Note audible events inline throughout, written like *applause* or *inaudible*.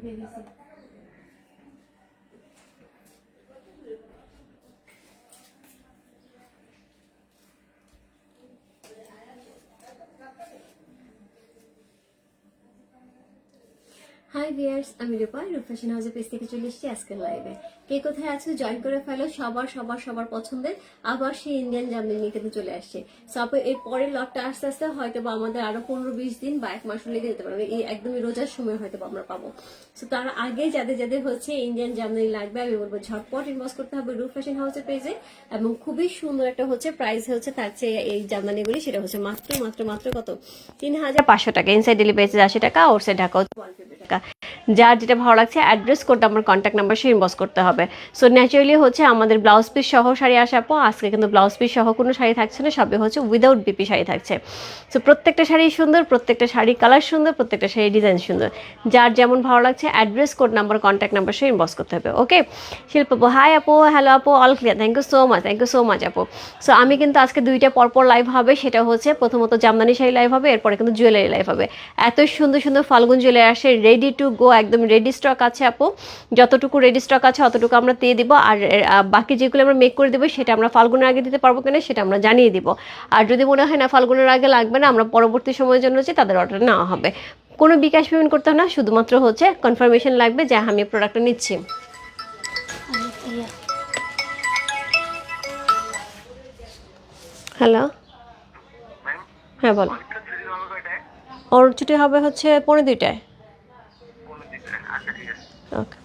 লাইভে গেছে high viewers আমি রূপা, রূপ ফ্যাশন হাউসের পেজ থেকে চলে এসেছি আজকের লাইভে কে কোথায় আছে জয়েন করে ফেলো, সবার সবার সবার পছন্দের। আবার সেই ইন্ডিয়ান জামদানি কিন্তু চলে আসছে। সো এর পরের লটটা আস্তে আস্তে হয়তো বা আমাদের আরও পনেরো বিশ দিন বা এক মাস লেগে যেতে পারবে। এই একদমই রোজার সময় হয়তো আমরা পাবো। সো তার আগে যাদের যাদের হচ্ছে ইন্ডিয়ান জামদানি লাগবে, আমি বলব ঝটপট ইনভেস্ট করতে হবে রূপ ফ্যাশন হাউসের পেজে এবং খুবই সুন্দর একটা হচ্ছে প্রাইস হচ্ছে তার চেয়ে এই জামদানিগুলি সেটা হচ্ছে মাত্র মাত্র মাত্র কত? তিন হাজার পাঁচশো টাকা। ইনসাইড ডেলিভারি আশি টাকা আউটসাইড ঢাকা হচ্ছে ওয়ান টাকা। যার যেটা ভালো লাগছে অ্যাড্রেস কোড আমার কন্ট্যাক্ট নাম্বার সে ইনবক্স করতে হবে। সো ন্যাচারালি হচ্ছে আমাদের ব্লাউজ পিস সহ শাড়ি আসার পর আজকে কিন্তু ব্লাউজ পিস সহ কোনো শাড়ি থাকছে না সবে হচ্ছে উইদাউট বিপি শাড়ি থাকছে। সো প্রত্যেকটা শাড়ি সুন্দর, প্রত্যেকটা শাড়ি কালার সুন্দর, প্রত্যেকটা শাড়ি ডিজাইন সুন্দর। যার যেমন ভালো লাগছে address code number contact number সে ইনবক্স করতে হবে ওকে শিল্প হাই আপু হ্যালো আপু all clear thank you so much thank you so much আপু। সো আমি কিন্তু আজকে দুইটা পরপর লাইভ হবে, সেটা হচ্ছে প্রথমত জামদানি শাড়ি লাইভ হবে, এরপরে কিন্তু জুয়েলারি লাইভ হবে। এত সুন্দর সুন্দর ফাল্গুন জুয়েলারি আসে রেডি টু গো একদম রেডি স্টক আছে আপু। যতটুকু রেডি স্টক আছে অতটুকু আমরা দিয়ে দিব আর বাকি যেগুলো আমরা মেক করে দেবো সেটা আমরা ফাল্গুনের আগে দিতে পারব কিনা সেটা আমরা জানিয়ে দিব। আর যদি মনে হয় না ফাল্গুনের আগে লাগবে না আমরা পরবর্তী সময়ের জন্য হচ্ছে তাদের অর্ডার নেওয়া হবে। কোনো বিকাশ পেমেন্ট করতে হবে না শুধুমাত্র হচ্ছে কনফার্মেশন লাগবে যে আমি প্রোডাক্টটা নিচ্ছি। হ্যালো? হ্যাঁ বলো। ওর ছুটি হবে হচ্ছে পনেরো দুইটায় কোনো দিন আচ্ছা ঠিক আছে ওকে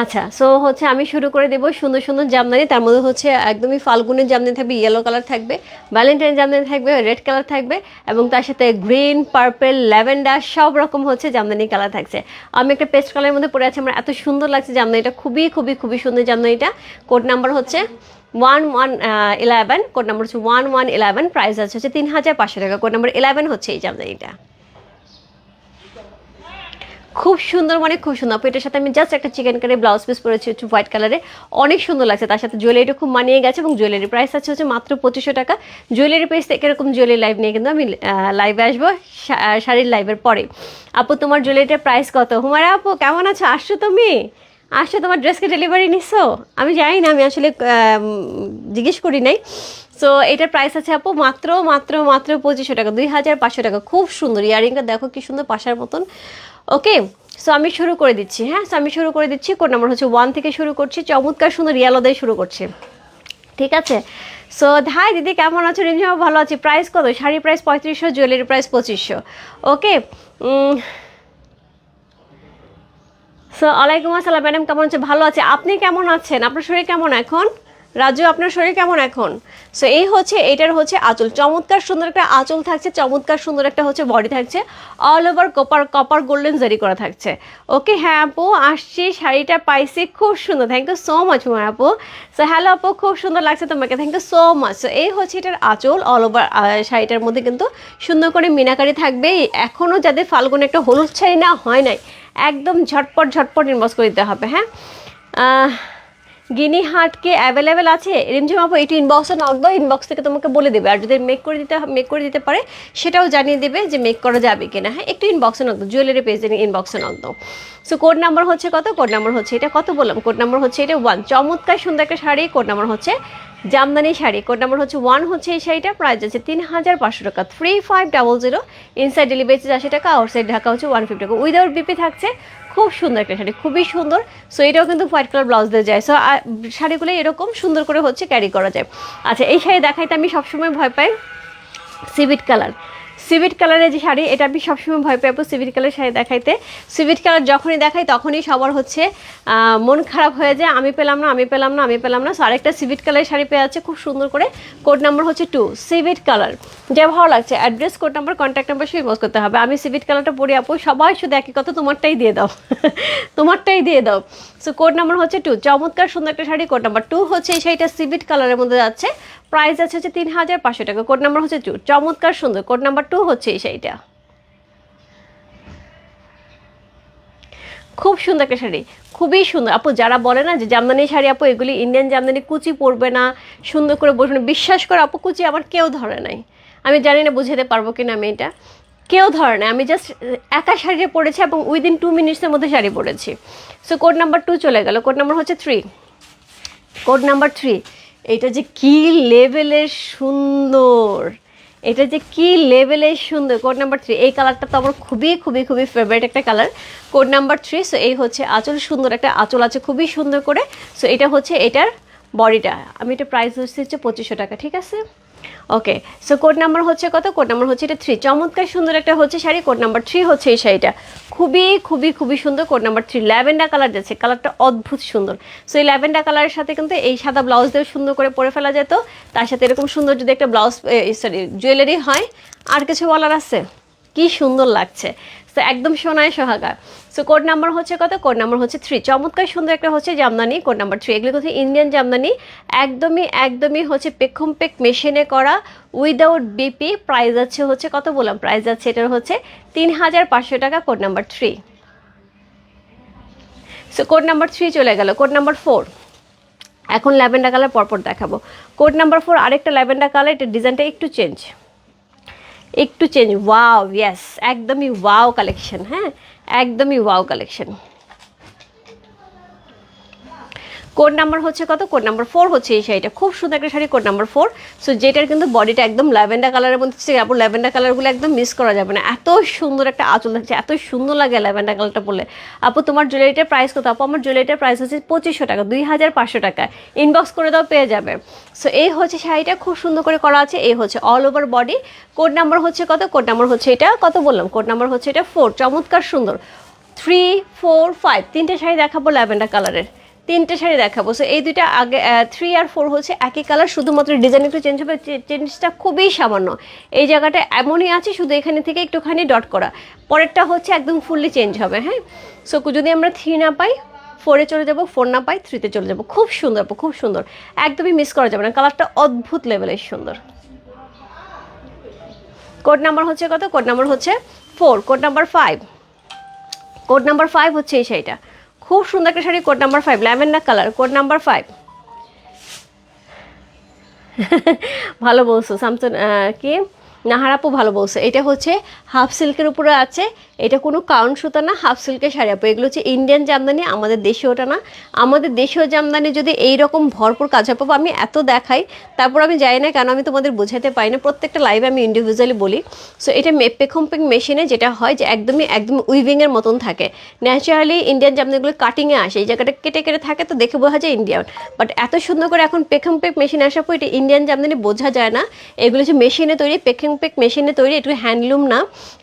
আচ্ছা সো হচ্ছে আমি শুরু করে দেবো সুন্দর সুন্দর জামদানি তার মধ্যে হচ্ছে একদমই ফাল্গুনের জামদানি থাকবে ইয়েলো কালার থাকবে ভ্যালেন্টাইন জামদানি থাকবে রেড কালার থাকবে, এবং তার সাথে গ্রিন পার্পেল ল্যাভেন্ডার সব রকম হচ্ছে জামদানি কালার থাকছে। আমি একটা পেস্ট কালারের মধ্যে পরে আছি, আমার এত সুন্দর লাগছে জামদানিটা খুবই খুবই খুবই সুন্দর জামদানিটা কোড নাম্বার হচ্ছে one one eleven code number হচ্ছে ওয়ান ওয়ান ইলেভেন প্রাইস আছে হচ্ছে তিন হাজার পাঁচশো টাকা। কোড নাম্বার ইলেভেন হচ্ছে এই জামদানিটা খুব সুন্দর মানে খুব সুন্দর। আপু, এটার সাথে আমি জাস্ট একটা চিকেন কারি ব্লাউজ পিস পরেছি হচ্ছে হোয়াইট কালারে অনেক সুন্দর লাগছে। তার সাথে জুয়েলারিটা খুব মানিয়ে গেছে এবং জুয়েলারি প্রাইস আছে হচ্ছে মাত্র পঁচিশশো টাকা। জুয়েলারি প্রাইস থেকে এরকম জুয়েলারি লাইভ নিয়ে কিন্তু আমি লাইভে আসব শাড়ির লাইভের পরে। আপু, তোমার জুয়েলারিটার প্রাইস কত? হুমারা আপু, কেমন আছো? আসছো তুমি? আসছো, তোমার ড্রেসকে ডেলিভারি নিছো? আমি জানি না, আমি আসলে জিজ্ঞেস করি নাই। সো এটার প্রাইস আছে আপু মাত্র মাত্র মাত্র পঁচিশশো টাকা, দুই হাজার পাঁচশো টাকা। খুব সুন্দর, ইয়ারিংটা দেখো কি সুন্দর, পাশার মতন। ওকে সো আমি শুরু করে দিচ্ছি হ্যাঁ? সো আমি শুরু করে দিচ্ছি কোড নাম্বার হচ্ছে ওয়ান থেকে শুরু করছি, চমৎকার সুন্দর রিয়ালো দিয়ে শুরু করছি। ঠিক আছে? সো হাই দিদি, কেমন আছো? রিমঝিমা ভালো আছি। প্রাইস কত? শাড়ি প্রাইস পঁয়ত্রিশশো জুয়েলারি প্রাইস পঁচিশশো। ওকে সো আলাইকুম আসসালাম। ম্যাডাম কেমন আছে? ভালো আছে। আপনি কেমন আছেন? আপনার শরীর কেমন এখন? রাজু, আপনার শরীর কেমন এখন? সো এই হচ্ছে, এটার হচ্ছে আঁচল। চমৎকার সুন্দর একটা আঁচল থাকছে, চমৎকার সুন্দর একটা হচ্ছে বডি থাকছে। All over copper copper golden zari করা থাকছে। ওকে হ্যাঁ আপু, আসছি, শাড়িটা পাইছি, খুব সুন্দর। থ্যাংক ইউ সো মাচ আমার আপু। সো হ্যালো আপু, খুব সুন্দর লাগছে তোমাকে। Thank you so much so এই হচ্ছে এটার আঁচল অল ওভার শাড়িটার মধ্যে কিন্তু সুন্দর করে মিনাকারি থাকবে। এখনও যাদের ফাল্গুনে একটা হলুদ শাড়ি না হয় নাই, একদম ঝটপট ঝটপট ইনবক্স করে দিতে হবে হ্যাঁ? গিনি হাট কি অ্যাভেলেবেল আছে? রিমঝিম আপু একটু ইনবক্সে নক দাও ইনবক্স থেকে তোমাকে বলে দেবে। আর যদি মেক করে দিতে মেক করে দিতে পারে, সেটাও জানিয়ে দেবে যে মেক করা যাবে কিনা। হ্যাঁ একটু ইনবক্সে নক দাও জুয়েলারি পেজে ইনবক্সে নক দাও। সো কোড নাম্বার হচ্ছে কত? কোড নাম্বার হচ্ছে এটা কত বললাম? কোড নাম্বার হচ্ছে এটা ওয়ান চমৎকার, সুন্দর একটা শাড়ি কোড নাম্বার হচ্ছে জামদানি শাড়ি। কোড নাম্বার হচ্ছে ওয়ান হচ্ছে এই শাড়িটা। প্রাইস আছে তিন হাজার পাঁচশো টাকা। Three five double zero inside delivery আশি টাকা আউটসাইড ঢাকা হচ্ছে ওয়ান ফিফটি টাকা। উইদাউট বিপি থাকছে, খুব সুন্দর একটা শাড়ি, খুবই সুন্দর। সো এটাও কিন্তু হোয়াইট কালার ব্লাউজ দিয়ে যায়। সো শাড়িগুলো এরকম সুন্দর করে হচ্ছে ক্যারি করা যায়। আচ্ছা এই শাড়ি দেখাইতে আমি সবসময় ভয় পাই। সিভিট কালার সিভিট কালারের যে শাড়ি, এটা আমি সবসময় ভয় আপু সিভিট কালার শাড়ি দেখাইতে। সিভিট কালার যখনই দেখাই, তখনই সবার হচ্ছে মন খারাপ হয়ে যায়, আমি পেলাম না, আমি পেলাম না, আমি পেলাম না। সো আরেকটা সিভিট কালারের শাড়ি পেয়ে যাচ্ছে, খুব সুন্দর করে। কোড নাম্বার হচ্ছে টু সিভিট কালার যা ভালো লাগছে address code number contact number সে ইউজ করতে হবে। আমি সিভিট কালারটা পরি আপু, সবাই শুধু একই কথা, তোমারটাই দিয়ে দাও। *laughs* তোমারটাই দিয়ে দাও। সো কোড নাম্বার হচ্ছে টু চমৎকার সুন্দর একটা শাড়ি কোড নাম্বার টু হচ্ছে এই শাড়িটা সিভিট কালারের মধ্যে যাচ্ছে। প্রাইস আছে হচ্ছে তিন হাজার পাঁচশো টাকা। কোড নাম্বার হচ্ছে টু চমৎকার সুন্দর। কোড নাম্বার টু হচ্ছে এই শাড়িটা। খুব সুন্দর একটা শাড়ি। খুবই সুন্দর। আপু, যারা বলে না যে জামদানি শাড়ি, আপু, এগুলি ইন্ডিয়ান জামদানি, কুচি পরবে না, সুন্দর করে বসবে না। বিশ্বাস করে, আপু, কুচি আমার কেউ ধরে নাই। আমি জানি না বুঝাতে পারব কিনা আমি এটা। কেউ ধরে না আমি জাস্ট একা শাড়িটা পরেছি এবং উইদিন টু মিনিটসের মধ্যে শাড়ি পরেছি। সো কোড নাম্বার টু চলে গেল। কোড নাম্বার হচ্ছে থ্রি কোড নাম্বার থ্রি এটা যে কি লেভেলের সুন্দর, এটা যে কি লেভেলের সুন্দর। কোড নাম্বার থ্রি এই কালারটা তো আমার খুবই খুবই খুবই ফেভারিট একটা colour code number three so এই হচ্ছে আঁচল সুন্দর, একটা আঁচল আছে খুবই সুন্দর করে। সো এটা হচ্ছে এটার বডিটা আমি এটা প্রাইস হচ্ছে হচ্ছে পঁচিশশো টাকা, ঠিক আছে? ওকে সো কোড নাম্বার হচ্ছে কত? কোড নাম্বার হচ্ছে এটা থ্রি চমৎকার সুন্দর একটা হচ্ছে শাড়ি। কোড নাম্বার থ্রি হচ্ছে এই শাড়িটা। খুবই খুবই খুবই সুন্দর। Code number three lavender colour যাচ্ছে। কালারটা অদ্ভুত সুন্দর। সো এই ল্যাভেন্ডার কালারের সাথে কিন্তু এই সাদা ব্লাউজ দিয়ে সুন্দর করে পরে ফেলা যেত। তার সাথে এরকম সুন্দর যদি একটা ব্লাউজ সরি জুয়েলারি হয়, আর কিছু বলার আছে? কি সুন্দর লাগছে। তো একদম সোনায় সোহাগা সো কোড নাম্বার হচ্ছে কত? কোড নাম্বার হচ্ছে থ্রি চমৎকার সুন্দর একটা হচ্ছে জামদানি কোড নাম্বার থ্রি এগুলো হচ্ছে ইন্ডিয়ান জামদানি। একদমই একদমই হচ্ছে পেক্ষম পেক মেশিনে করা উইদাউট বিপি প্রাইস আছে হচ্ছে কত বললাম? প্রাইস আছে এটার হচ্ছে তিন হাজার পাঁচশো টাকা code number three so code number three চলে গেল। কোড নাম্বার ফোর এখন ল্যাভেন্ডার কালার পরপর দেখাবো। কোড নাম্বার ফোর আরেকটা ল্যাভেন্ডার কালার এটা ডিজাইনটা একটু চেঞ্জ একটু চেঞ্জ ওয়াও ইয়েস একদমই ওয়াও কালেকশন হ্যাঁ একদমই ওয়াও কালেকশন কোড নাম্বার হচ্ছে কত? কোড নাম্বার ফোর হচ্ছে এই শাড়িটা। খুব সুন্দর একটা sari, code number four. So যেটার কিন্তু বডিটা একদম ল্যাভেন্ডার কালারের মধ্যে হচ্ছে আপু ল্যাভেন্ডার কালারগুলো একদম মিস করা যাবে না। এত সুন্দর একটা আঁচল থাকছে এত সুন্দর লাগে ল্যাভেন্ডার কালারটা বলে আপু, তোমার জুয়েলারিটার প্রাইস কত? আপু, আমার জুয়েলারিটার প্রাইস হচ্ছে পঁচিশশো টাকা, দুই হাজার পাঁচশো টাকা। ইনবক্স করে দাও, পেয়ে যাবে। সো এই হচ্ছে শাড়িটা, খুব সুন্দর করে করা আছে। এই হচ্ছে all over body code number হচ্ছে কত? কোড নাম্বার হচ্ছে এটা, কত বললাম? কোড নাম্বার হচ্ছে এটা ফোর চমৎকার সুন্দর। থ্রি ফোর ফাইভ তিনটে শাড়ি দেখাবো ল্যাভেন্ডার কালারের। তিনটে শাড়ি দেখাবো। সো এই দুইটা আগে থ্রি আর ফোর হচ্ছে একই কালার শুধুমাত্র ডিজাইন একটু চেঞ্জ হবে চেঞ্জটা খুবই সামান্য। এই জায়গাটা এমনই আছে, শুধু এখানে থেকে একটুখানি ডট করা। পরেরটা হচ্ছে একদম ফুললি চেঞ্জ হবে হ্যাঁ? সো যদি আমরা থ্রি না পাই ফোরে চলে যাব ফোর না পাই থ্রিতে চলে যাব। খুব সুন্দর খুব সুন্দর। একদমই মিস করা যাবে না। কালারটা অদ্ভুত লেভেলের সুন্দর। কোড নাম্বার হচ্ছে কত? কোড নাম্বার হচ্ছে four code number five code number five হচ্ছে এই শাড়িটা। খুব সুন্দর একটা sari code number five lavender colour code number five ভালো বলছো সামসন কি? নাহারাপু ভালো বলছো। এটা হচ্ছে হাফ সিল্কের উপরে আছে এটা কোনো কাউন্ট সুতা না, হাফ সিল্কের শাড়ি। আপু, এগুলো হচ্ছে ইন্ডিয়ান জামদানি, আমাদের দেশীয়টা না। আমাদের দেশীয় জামদানি যদি এই রকম ভরপুর কাজ হয় আমি এত দেখাই, তারপর আমি যাই না কেন, আমি তোমাদের বোঝাতে পারি না। প্রত্যেকটা লাইভে আমি ইন্ডিভিজুয়ালি বলি। সো এটা পেখম্পিং মেশিনে যেটা হয় যে একদমই, একদম উইভিংয়ের মতন থাকে। ন্যাচারালি ইন্ডিয়ান জামদানিগুলো কাটিংয়ে আসে, এই জায়গাটা কেটে কেটে থাকে তো দেখে বোঝা যায় ইন্ডিয়ান বাট এত সুন্দর করে এখন পেখম্পেক মেশিন আসার পর এটা ইন্ডিয়ান জামদানি বোঝা যায় না। এগুলো হচ্ছে মেশিনে তৈরি পেখম্পেক মেশিনে তৈরি একটু হ্যান্ডলুম না।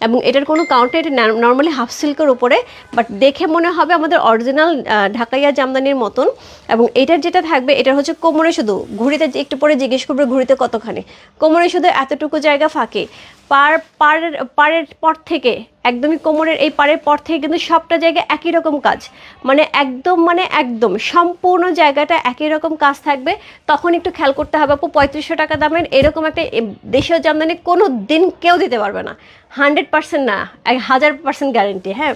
এবং এটার কোনো কাউন্টার এটা নর্মালি হাফ সিল্কের উপরে বাট দেখে মনে হবে আমাদের অরিজিনাল ঢাকাইয়া জামদানির মতন। এবং এটার যেটা থাকবে এটা হচ্ছে কোমরে শুধু, ঘুড়িতে একটু পরে জিজ্ঞেস করবে ঘুড়িতে কতখানি। কোমরে শুধু এতটুকু জায়গা ফাঁকে। পার পাড়ের পারের পর থেকে একদমই কোমরের এই পাড়ের পর থেকে কিন্তু সবটা জায়গায় একই রকম কাজ। মানে একদম মানে একদম, সম্পূর্ণ জায়গাটা একই রকম কাজ থাকবে। তখন একটু খেয়াল করতে হবে আপু, পঁয়ত্রিশশো টাকা দামের এরকম একটা দেশীয় জামদানি কোনো দিন কেউ দিতে পারবে না। হান্ড্রেড পার্সেন্ট না, এক হাজার পার্সেন্ট গ্যারেন্টি হ্যাঁ?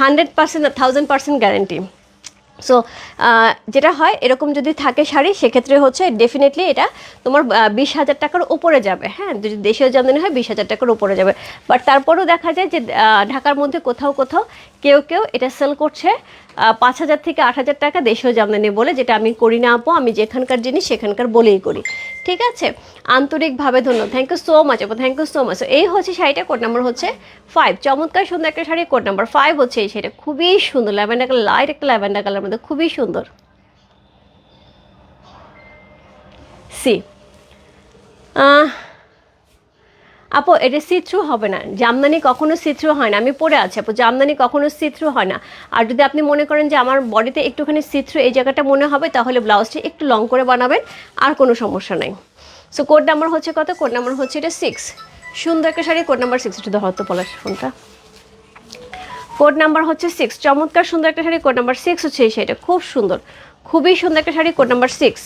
Hundred percent thousand percent guarantee. So যেটা হয়, এরকম যদি থাকে শাড়ি, সেক্ষেত্রে হচ্ছে ডেফিনেটলি এটা তোমার বিশ হাজার টাকার উপরে যাবে। হ্যাঁ যদি দেশীয় জামদানি হয়, বিশ হাজার টাকার উপরে যাবে। বাট তারপরেও দেখা যায় যে ঢাকার মধ্যে কোথাও কোথাও কেউ কেউ এটা সেল করছে পাঁচ হাজার থেকে আট হাজার টাকা দেশীয় জামদানি বলে, যেটা আমি করি না আপু, আমি যেখানকার জিনিস সেখানকার বলেই করি। ঠিক আছে? আন্তরিকভাবে ধন্যবাদ। থ্যাংক ইউ সো মাচ আপু। থ্যাংক ইউ সো মাচ এই হচ্ছে শাড়িটা কোড নাম্বার হচ্ছে ফাইভ চমৎকার সুন্দর একটা শাড়ি কোড নাম্বার ফাইভ হচ্ছে এই শাড়িটা। খুবই সুন্দর ল্যাভেন্ডার কালার লাইট একটা ল্যাভেন্ডার কালার মধ্যে, খুবই সুন্দর। সি আপু, এটা সি থ্রু হবে না। জামদানি কখনো সি থ্রু হয় না। আমি পরে আছি আপু, জামদানি কখনো সি থ্রু হয় না। আর যদি আপনি মনে করেন যে আমার বডিতে একটুখানি সি থ্রু এই জায়গাটা মনে হবে, তাহলে ব্লাউজটি একটু লং করে বানাবেন, আর কোনো সমস্যা নেই। সো কোড নাম্বার হচ্ছে কত? কোড নাম্বার হচ্ছে এটা সিক্স সুন্দর একটা শাড়ি কোড নাম্বার সিক্স একটু ধরতো পলাশ ফোনটা। কোড নাম্বার হচ্ছে সিক্স চমৎকার সুন্দর একটা শাড়ি কোড নাম্বার সিক্স হচ্ছে এই শাড়িটা। খুব সুন্দর। খুবই সুন্দর একটা শাড়ি কোড নাম্বার সিক্স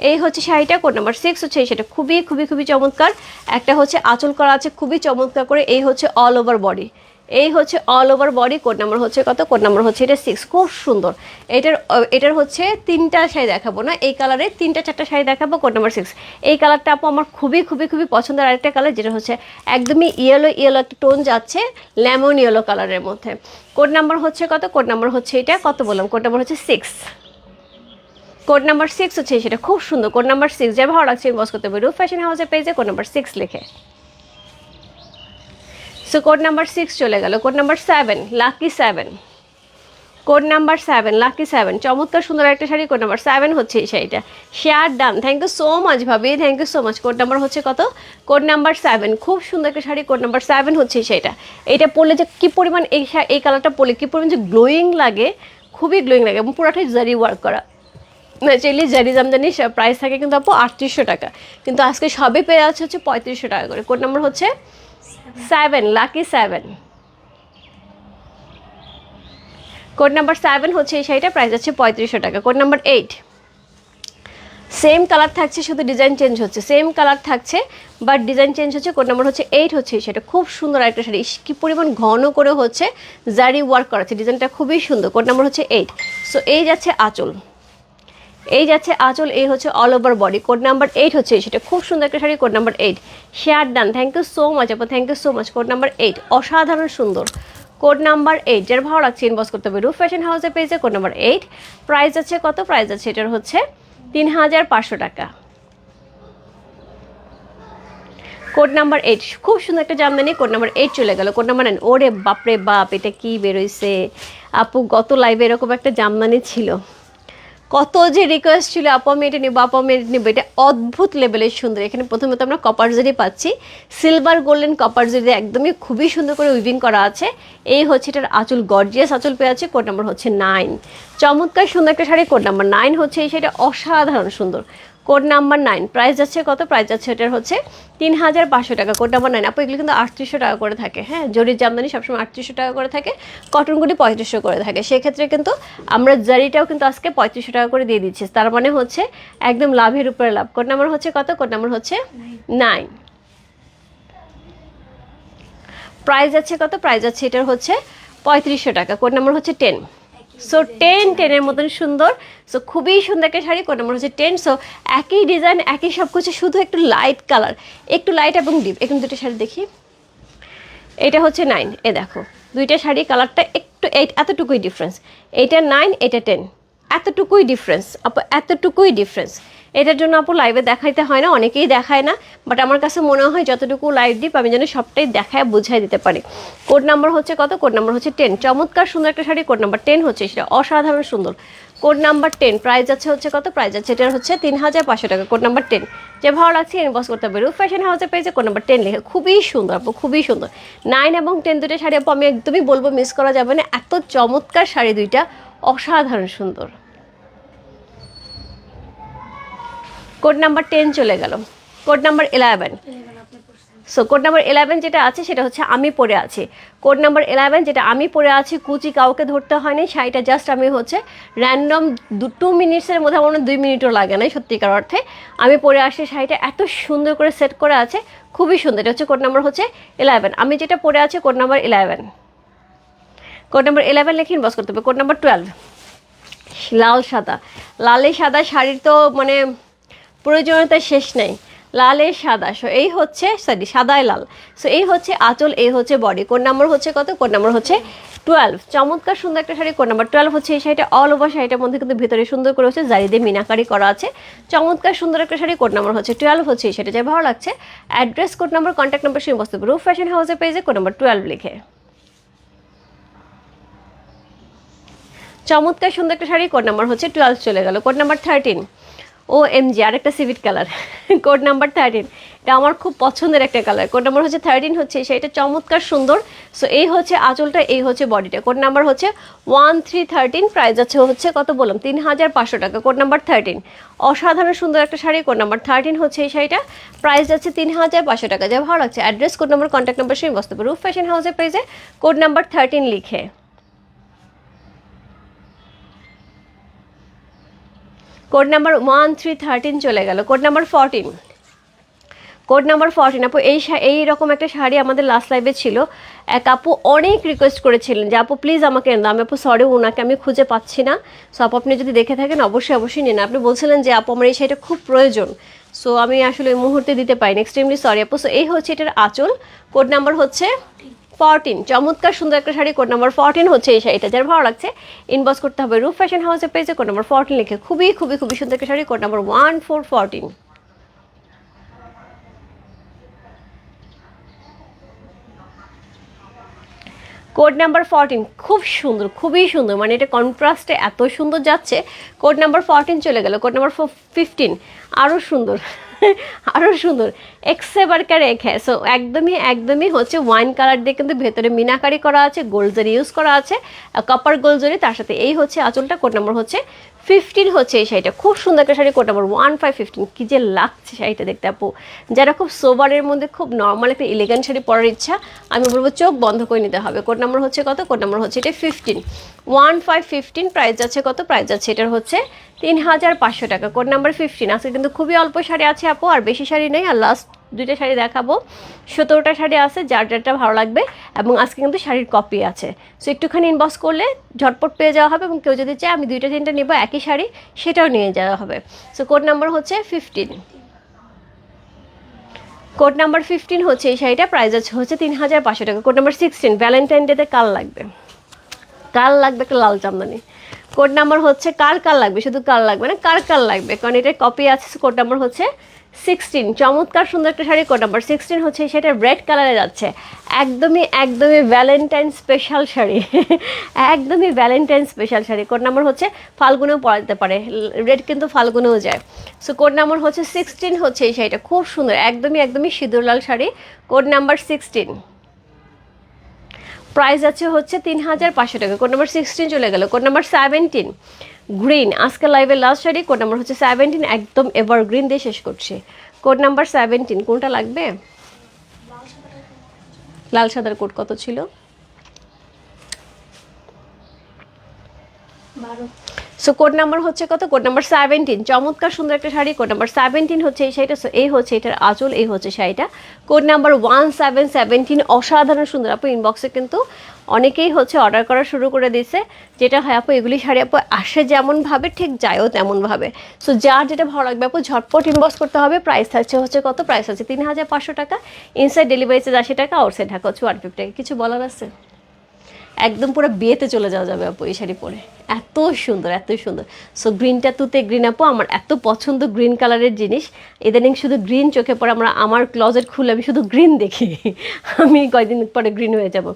এই হচ্ছে শাড়িটা, কোড নাম্বার সিক্স হচ্ছে এই শাড়িটা। খুবই খুবই খুবই চমৎকার। একটা হচ্ছে আঁচল করা আছে, খুবই চমৎকার করে। এই হচ্ছে অল ওভার বডি এই হচ্ছে all over body code number হচ্ছে কত? কোড নাম্বার হচ্ছে এটা সিক্স খুব সুন্দর। এটার এটার হচ্ছে তিনটা শাড়ি দেখাবো না। এই কালারে তিনটা, চারটা শাড়ি দেখাবো, কোড নাম্বার সিক্স এই কালারটা আপু আমার খুবই খুবই খুবই পছন্দের আরেকটা কালার যেটা হচ্ছে একদমই ইয়েলো ইয়েলো একটা টোন যাচ্ছে লেমন ইয়েলো কালারের মধ্যে। কোড নাম্বার হচ্ছে কত? কোড নাম্বার হচ্ছে এটা কত বললাম? কোড নাম্বার হচ্ছে সিক্স কোড নাম্বার সিক্স হচ্ছে সেটা খুব সুন্দর কোড নাম্বার সিক্স যা ভালো লাগছে বস করতে পারি রূপ ফ্যাশন হাউসের পেজে কোড নাম্বার সিক্স লিখে সো কোড নাম্বার সিক্স চলে গেল code number seven lucky seven code number seven lucky seven চমৎকার সুন্দর একটা শাড়ি কোড নাম্বার সেভেন হচ্ছে এই শাড়িটা share done thank you so much ভাবি thank you so much code number হচ্ছে কত কোড নাম্বার সেভেন খুব সুন্দর একটা শাড়ি কোড নাম্বার সেভেন হচ্ছে এই শাড়িটা এটা পরলে যে কী পরিমাণ এই এই কালারটা পরলে কী পরিমাণ যে গ্লোয়িং লাগে খুবই গ্লোয়িং লাগে এবং পুরোটাই জারি ওয়ার্ক করা ন্যাচারালি জারি জামদানি প্রাইস থাকে কিন্তু আপু আটত্রিশশো টাকা। কিন্তু আজকে সবই পেয়ে যাচ্ছে হচ্ছে পঁয়ত্রিশশো টাকা করে। কোড নাম্বার হচ্ছে seven lucky seven code number seven হচ্ছে এই শাড়িটা প্রাইস আছে পঁয়ত্রিশশো টাকা। Code number eight same colour থাকছে, শুধু ডিজাইন চেঞ্জ হচ্ছে। সেম কালার থাকছে বাট ডিজাইন চেঞ্জ হচ্ছে। কোড নাম্বার হচ্ছে এইট হচ্ছে শাড়িটা। খুব সুন্দর একটা শাড়ি। কি পরিমাণ ঘন করে হচ্ছে জারি ওয়ার্ক করা আছে। ডিজাইনটা খুবই সুন্দর। কোড নাম্বার হচ্ছে এইট সো এই যাচ্ছে আঁচল। এই যাচ্ছে আঁচল, এই হচ্ছে all over body code number eight হচ্ছে সেটা। খুব সুন্দর একটা sari code number eight share done thank you so much আপু। Thank you so much code number eight অসাধারণ সুন্দর। কোড নাম্বার এইট যার ভালো লাগছে ইনবক্স করতে হবে। রুফ ফ্যাশন হাউসের পেজে কোড নাম্বার এইট প্রাইস আছে কত? প্রাইস আছে এটার হচ্ছে তিন হাজার পাঁচশো টাকা। কোড নাম্বার এইট খুব সুন্দর একটা জামদানি। কোড নাম্বার এইট চলে গেল। কোড নাম্বার নাইন ওরে বাপরে বাপ, এটা কি বেরোইছে? আপু, গত লাইভে এরকম একটা জামদানি ছিল। কত যে রিকোয়েস্ট ছিল, আপা, আমি এটা নেব মেয়েটা আমি এটা নেব, এটা অদ্ভুত লেভেলের সুন্দর। এখানে প্রথমত আমরা কপার জেরি পাচ্ছি। সিলভার গোল্ডেন কপার জেরি একদমই খুবই সুন্দর করে উইভিং করা আছে। এই হচ্ছে এটার আঁচল গর্জিয়াস আঁচল পেয়ে আছে কোড নাম্বার হচ্ছে নাইন চমৎকার সুন্দর একটা শাড়ি কোড নাম্বার নাইন হচ্ছে এই শাড়িটা অসাধারণ সুন্দর। Code number nine. প্রাইস যাচ্ছে কত? প্রাইস যাচ্ছে এটার হচ্ছে তিন হাজার পাঁচশো টাকা। Code number nine. আপু, এগুলো কিন্তু আটত্রিশশো টাকা করে থাকে হ্যাঁ? জরির জামদানি সবসময় আটত্রিশশো টাকা করে থাকে, কটনগুলি পঁয়ত্রিশশো করে থাকে। সেক্ষেত্রে কিন্তু আমরা জারিটাও কিন্তু আজকে পঁয়ত্রিশশো টাকা করে দিয়ে দিচ্ছি। তার মানে হচ্ছে একদম লাভের উপরে লাভ। কোড নাম্বার হচ্ছে কত? কোড নাম্বার হচ্ছে নাইন। প্রাইস আছে কত? প্রাইস আছে এটার হচ্ছে পঁয়ত্রিশশো টাকা। কোড নাম্বার হচ্ছে টেন। সো টেন টেনের মতন সুন্দর। সো খুবই সুন্দর একটা শাড়ি কোড নাম্বার হচ্ছে টেন সো একই ডিজাইন একই সব কিছু শুধু একটু লাইট কালার একটু লাইট এবং ডিপ এখন দুটো শাড়ি দেখি। এটা হচ্ছে নাইন এ দেখো, দুইটা শাড়ি কালারটা একটু এই এতটুকুই ডিফারেন্স এইটা নাইন এটা টেন এতটুকুই ডিফারেন্স আপ এতটুকুই ডিফারেন্স এটার জন্য আপু লাইভে দেখাইতে হয় না, অনেকেই দেখায় না বাট আমার কাছে মনে হয় যতটুকু লাইভ দিপ আমি যেন সবটাই দেখায় বুঝাই দিতে পারি। কোড নাম্বার হচ্ছে কত? কোড নাম্বার হচ্ছে টেন চমৎকার সুন্দর একটা শাড়ি কোড নাম্বার টেন হচ্ছে, সেটা অসাধারণ সুন্দর। কোড নাম্বার টেন প্রাইস আছে হচ্ছে কত? প্রাইস আছে এটার হচ্ছে তিন হাজার পাঁচশো টাকা কোড নাম্বার টেন যে ভালো লাগছে ইনবক্স করতে রূপ ফ্যাশন হাউসের পেয়েছে কোড নাম্বার টেন লিখে। খুবই সুন্দর আপু, খুবই সুন্দর। নাইন এবং টেন দুটো শাড়ি আপু, আমি একদমই বলব মিস করা যাবে না। এত চমৎকার শাড়ি দুইটা, অসাধারণ সুন্দর। কোড নাম্বার টেন চলে গেল। Code number eleven so code number eleven যেটা আছে, সেটা হচ্ছে আমি পরে আছি। কোড নাম্বার ইলেভেন যেটা আমি পরে আছি, কুচি কাউকে ধরতে হয়নি শাড়িটা জাস্ট আমি হচ্ছে র্যান্ডম দু টু মিনিটসের মধ্যে আমার দুই মিনিটও লাগে না সত্যিকার অর্থে। আমি পরে আসি শাড়িটা এত সুন্দর করে সেট করে আছে, খুবই সুন্দর। এটা হচ্ছে কোড নাম্বার হচ্ছে ইলেভেন আমি যেটা পরে আছি, code number eleven code number eleven লিখে ইনবক্স করতে হবে। কোড নাম্বার টুয়েলভ লাল সাদা। লালে সাদা শাড়ির তো মানে প্রয়োজনীয়তা শেষ নেই। লালে সাদা। সো এই হচ্ছে সরি সাদায় লাল। সো এই হচ্ছে আঁচল, এই হচ্ছে বডি কোন নাম্বার হচ্ছে কত? কোড নাম্বার হচ্ছে টুয়েলভ চমৎকার সুন্দর একটা শাড়ি, কোন নাম্বার টুয়েলভ হচ্ছে এই শাড়িটা। অল ওভার শাড়িটার মধ্যে কিন্তু ভিতরে সুন্দর করে হচ্ছে জারি দিয়ে মিনাকারি করা আছে। চমৎকার সুন্দর একটা শাড়ি কোড নাম্বার হচ্ছে টুয়েলভ হচ্ছে এই শাড়িটা। যা ভালো লাগছে। Address code number contact number সেই বস্তু। রূপ ফ্যাশন হাউসের পেজে কোড নাম্বার টুয়েলভ লিখে। চমৎকার সুন্দর একটা শাড়ি কোড নাম্বার হচ্ছে টুয়েলভ চলে গেল। Code number thirteen O M G আরেকটা সিভিট কালার কোড নাম্বার থার্টিন এটা আমার খুব পছন্দের একটা কালার কোড নাম্বার হচ্ছে থার্টিন হচ্ছে সেটা চমৎকার সুন্দর। সো এই হচ্ছে আঁচলটা, এই হচ্ছে বডিটা কোড নাম্বার হচ্ছে ওয়ান থ্রি থার্টিন প্রাইস আছে হচ্ছে কত বললাম? তিন হাজার পাঁচশো টাকা কোড নাম্বার থার্টিন অসাধারণ সুন্দর একটা শাড়ি কোড নাম্বার থার্টিন হচ্ছে এই শাড়িটা। প্রাইস যাচ্ছে তিন হাজার পাঁচশো টাকা, যা ভালো লাগছে। Address code number contact number সেই বসতে রূপ ফ্যাশন হাউসের প্রাইসে কোড নাম্বার থার্টিন লিখে। Code number one three thirteen চলে গেল। Code number fourteen code number fourteen আপু, এই এই রকম একটা শাড়ি আমাদের লাস্ট লাইভে ছিল। এক আপু অনেক রিকোয়েস্ট করেছিলেন যে, আপু প্লিজ আমাকে এনে দাও। আমি আপু সরি ওনাকে আমি খুঁজে পাচ্ছি না। সো আপু, আপনি যদি দেখে থাকেন, অবশ্যই অবশ্যই নিন। আপনি বলছিলেন যে, আপু, আমার এই শাড়িটা খুব প্রয়োজন। সো আমি আসলে এই মুহূর্তে দিতে পাইনি এক্সট্রিমলি সরি আপু। সো এই হচ্ছে এটার আঁচল। কোড নাম্বার হচ্ছে ফরটিন, চমৎকার সুন্দর একটা শাড়ি কোড নাম্বার ফরটিন হচ্ছে এই শাড়িটা। যার ভালো লাগছে ইনবক্স করতে হবে রূপ ফ্যাশন হাউসে পেয়েছে কোড নাম্বার ফরটিন লিখে। খুবই খুবই খুবই সুন্দর একটা sari code number one four fourteen code number fourteen খুব সুন্দর, খুবই সুন্দর। মানে এটা কন্ট্রাস্টে এত সুন্দর যাচ্ছে। কোড নাম্বার ফরটিন চলে গেল কোড নাম্বার ফিফটিন আরও সুন্দর। আরও সুন্দর। এক্সেবারকারে হ্যাঁ সো একদমই একদমই হচ্ছে ওয়াইন কালার দিয়ে কিন্তু ভেতরে মিনাকারি করা আছে গোল্ড জারি ইউজ করা আছে কপার গোল্ড জারি তার সাথে এই হচ্ছে আঁচলটা কোড নম্বর হচ্ছে ফিফটিন হচ্ছে এই শাড়িটা। খুব সুন্দর একটা sari code number one five fifteen কী যে লাগছে শাড়িটা দেখতে আপু। যারা খুব সোবারের মধ্যে খুব নর্মাল একটা ইলেগান্ট শাড়ি পরার ইচ্ছা, আমি বলব চোখ বন্ধ করে নিতে হবে। কোড নাম্বার হচ্ছে কত? কোড নাম্বার হচ্ছে এটা fifteen one five fifteen price যাচ্ছে কত? প্রাইস যাচ্ছে এটার হচ্ছে তিন হাজার পাঁচশো টাকা। কোড নাম্বার ফিফটিন আজকে কিন্তু খুবই অল্প শাড়ি আছে আপু, আর বেশি শাড়ি নেই। আর লাস্ট দুইটা শাড়ি দেখাবো। সতেরোটা শাড়ি আছে, যার যারটা ভালো লাগবে, এবং আজকে কিন্তু শাড়ির কপি আছে। সো একটুখানি ইনবক্স করলে ঝটপট পেয়ে যাওয়া হবে, এবং কেউ যদি চায়, আমি দুইটা, তিনটা নেব, একই শাড়ি, সেটাও নিয়ে যাওয়া হবে। সো কোড নাম্বার হচ্ছে ফিফটিন কোড নাম্বার ফিফটিন হচ্ছে এই শাড়িটা প্রাইস আছে হচ্ছে তিন হাজার পাঁচশো টাকা। কোড নাম্বার সিক্সটিন ভ্যালেন্টাইন ডেতে কাল লাগবে। কাল লাগবে একটা লাল চামদানি কোড নাম্বার হচ্ছে কার কার লাগবে, শুধু কার লাগবে না, কার কার লাগবে, কারণ এটার কপি আছে কোড নাম্বার হচ্ছে সিক্সটিন চমৎকার সুন্দর একটা শাড়ি কোড নাম্বার সিক্সটিন হচ্ছে সেটা রেড কালারে যাচ্ছে। একদমই একদমই ভ্যালেন্টাইন স্পেশাল শাড়ি। *laughs* একদমই Valentine special sari. Code number হচ্ছে ফাল্গুনেও পরা যেতে পারে রেড কিন্তু ফাল্গুনেও যায়। সো কোড নাম্বার হচ্ছে সিক্সটিন হচ্ছে এই শাড়িটা, খুব সুন্দর, একদমই একদমই সিঁদুর লাল sari. Code number sixteen price আছে হচ্ছে তিন হাজার পাঁচশো টাকা। কোড নাম্বার সিক্সটিন চলে গেল। কোড নাম্বার সেভেন্টিন গ্রিন আজকে লাইভের লাস্ট শাড়ি, কোড নাম্বার হচ্ছে সেভেন্টিন একদম এভার গ্রিন দিয়ে শেষ করছে। কোড নাম্বার সেভেন্টিন কোনটা লাগবে? লাল সাদার কোড কত ছিল? সো কোড নাম্বার হচ্ছে কত? কোড নাম্বার সেভেন্টিন চমৎকার সুন্দর একটা শাড়ি। কোড নাম্বার সেভেন্টিন হচ্ছে এই শাড়িটা। So, এই হচ্ছে এটার আঁচল, এই হচ্ছে শাড়িটা। Code number one seven seventeen অসাধারণ সুন্দর। আপু ইনবক্সে কিন্তু অনেকেই হচ্ছে অর্ডার করা শুরু করে দিয়েছে। যেটা হয়, আপু, এগুলি শাড়ি, আপু, আসে যেমনভাবে, ঠিক যায়ও তেমনভাবে। সো যার যেটা ভালো লাগবে, আপু, ঝটপট ইনবক্স করতে হবে। প্রাইস থাকছে হচ্ছে কত? প্রাইস আছে তিন হাজার পাঁচশো টাকা। ইনসাইড ডেলিভারি চার্জ আশি টাকা আউটসাইড ঢাকা হচ্ছে ওয়ান ফিফটি টাকা। কিছু বলার আছে? একদম পুরো বিয়েতে চলে যাওয়া যাবে আপু এই শাড়ি পরে। এত সুন্দর এত সুন্দর। সো গ্রিনটা তুতে গ্রিন আপু, আমার এত পছন্দ গ্রিন কালারের জিনিস। ইদানিং শুধু গ্রিন চোখে পড়ে, আমরা আমার ক্লজেট খুলে আমি শুধু গ্রিন দেখি। আমি কয়দিন পরে গ্রিন হয়ে যাব।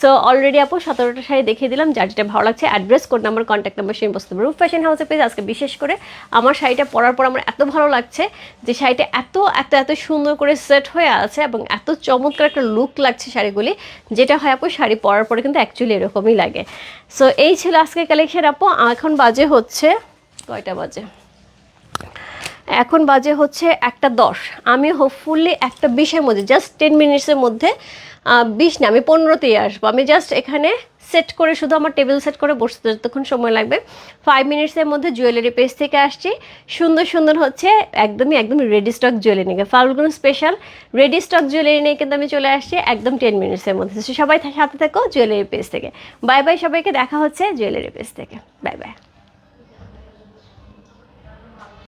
সো অলরেডি আপু সতেরোটা শাড়ি দেখিয়ে দিলাম, যার যেটা ভালো লাগছে address code number contact number সেই বসতে রূপ ফ্যাশন হাউসে পেয়ে আজকে বিশেষ করে আমার শাড়িটা পরার পর আমার এত ভালো লাগছে যে শাড়িটা এত এত এত সুন্দর করে সেট হয়ে আছে এবং এত চমৎকার একটা লুক লাগছে শাড়িগুলি, যেটা হয় আপু শাড়ি পরার পরে কিন্তু অ্যাকচুয়ালি এরকমই লাগে। সো এই ছিল আজকে কালেকশন আপু, এখন বাজে হচ্ছে কয়টা বাজে? এখন বাজে হচ্ছে একটা দশ। আমি হোপফুলি একটা বিশের মধ্যে জাস্ট টেন মিনিটসের মধ্যে বিশ না, আমি পনেরোতেই আসব। আমি জাস্ট এখানে সেট করে শুধু আমার টেবিল সেট করে বসতে যতক্ষণ সময় লাগবে ফাইভ মিনিটসের মধ্যে জুয়েলারি পেজ থেকে আসছি। সুন্দর সুন্দর হচ্ছে একদমই একদম রেডি স্টক জুয়েলারি নিয়ে। Falgun special ready stock jewellery নিয়ে কিন্তু আমি চলে আসছি একদম টেন মিনিটসের মধ্যে। সবাই সাথে থাকো জুয়েলারি পেজ থেকে। বাই বাই সবাইকে, দেখা হচ্ছে জুয়েলারি পেজ থেকে। Bye bye